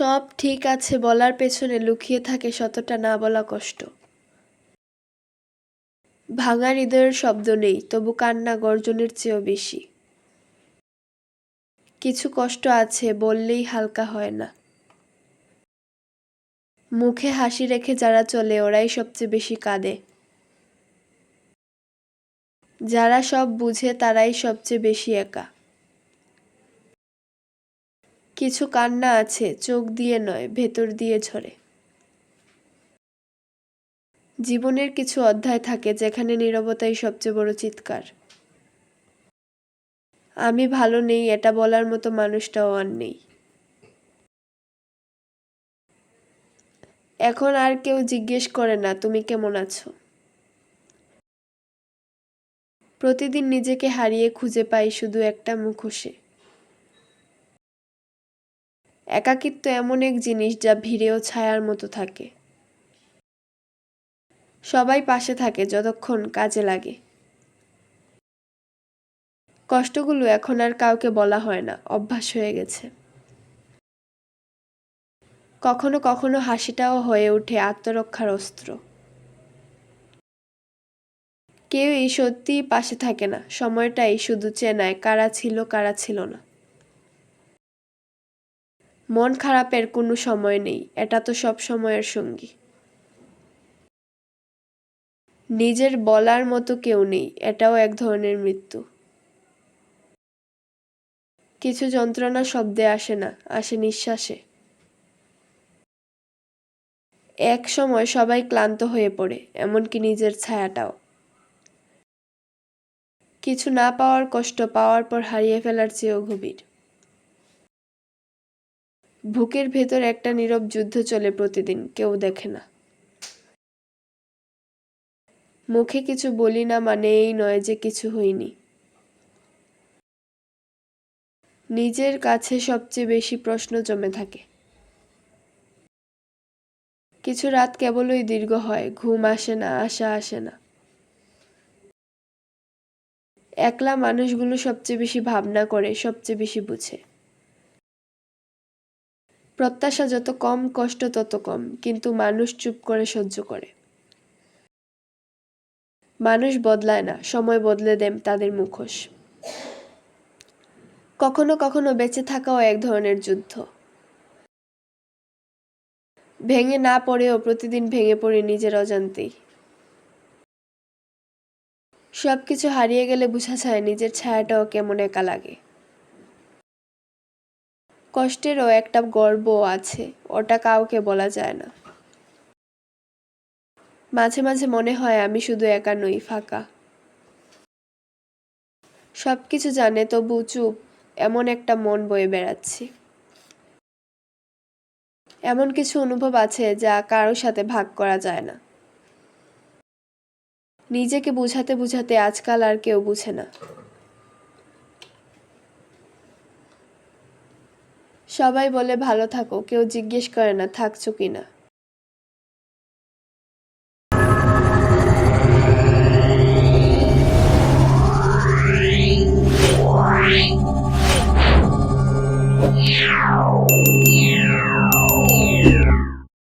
সব ঠিক আছে বলার পেছনে লুকিয়ে থাকে শতটা না বলা কষ্ট। ভাঙা হৃদয়ের শব্দ নেই, তবু কান্না গর্জনের চেয়েও বেশি। কিছু কষ্ট আছে বললেই হালকা হয় না। মুখে হাসি রেখে যারা চলে, ওরাই সবচেয়ে বেশি কাঁদে। যারা সব বুঝে, তারাই সবচেয়ে বেশি একা। কিছু কান্না আছে, চোখ দিয়ে নয়, ভেতর দিয়ে ঝরে। জীবনের কিছু অধ্যায় থাকে যেখানে নীরবতাই সবচেয়ে বড় চিৎকার। আমি ভালো নেই, এটা বলার মতো মানুষটাও আর নেই। এখন আর কেউ জিজ্ঞেস করে না, তুমি কেমন আছো? প্রতিদিন নিজেকে হারিয়ে খুঁজে পাই শুধু একটা মুখোশে। একাকিত্ব এমন এক জিনিস যা ভিড়েও ছায়ার মতো থাকে। সবাই পাশে থাকে যতক্ষণ কাজে লাগে। কষ্টগুলো এখন আর কাউকে বলা হয় না, অভ্যাস হয়ে গেছে। কখনো কখনো হাসিটাও হয়ে ওঠে আত্মরক্ষার অস্ত্র। কেউই সত্যিই পাশে থাকে না, সময়টাই শুধু চেনায় কারা ছিল কারা ছিল না। মন খারাপের কোনো সময় নেই, এটা তো সব সময়ের সঙ্গী। নিজের বলার মতো কেউ নেই, এটাও এক ধরনের মৃত্যু। কিছু যন্ত্রণা শব্দে আসে না, আসে নিঃশ্বাসে। এক সময় সবাই ক্লান্ত হয়ে পড়ে, এমনকি নিজের ছায়াটাও। কিছু না পাওয়ার কষ্ট পাওয়ার পর হারিয়ে ফেলার চেয়েও গভীর। বুকের ভেতর একটা নীরব যুদ্ধ চলে প্রতিদিন, কেউ দেখে না। মুখে কিছু বলি না মানে এই নয় যে কিছু হয়নি। নিজের কাছে সবচেয়ে বেশি প্রশ্ন জমে থাকে। কিছু রাত কেবলই দীর্ঘ হয়, ঘুম আসে না, আশা আসে না। একলা মানুষগুলো সবচেয়ে বেশি ভাবনা করে, সবচেয়ে বেশি বুঝে। প্রত্যাশা যত কম, কষ্ট তত কম, কিন্তু মানুষ চুপ করে সহ্য করে। মানুষ বদলায় না, সময় বদলে দেন তাদের মুখোশ। কখনো কখনো বেঁচে থাকাও এক ধরনের যুদ্ধ। ভেঙে না পড়েও প্রতিদিন ভেঙে পড়ি নিজের অজান্তেই। সবকিছু হারিয়ে গেলে বোঝা যায় নিজের ছায়াটাও কেমন একা লাগে। কষ্টেরও একটা গর্ব আছে, ওটা কাউকে বলা যায় না। মাঝে মাঝে মনে হয় আমি শুধু একা নই, ফাঁকা। সবকিছু জানে তবু চুপ, এমন একটা মন বয়ে বেড়াচ্ছি। এমন কিছু অনুভব আছে যা কারোর সাথে ভাগ করা যায় না। নিজেকে বুঝাতে বুঝাতে আজকাল আর কেউ বুঝে না। সবাই বলে ভালো থাকো কেউ জিজ্ঞেস করে না থাকছো কিনা Yeah.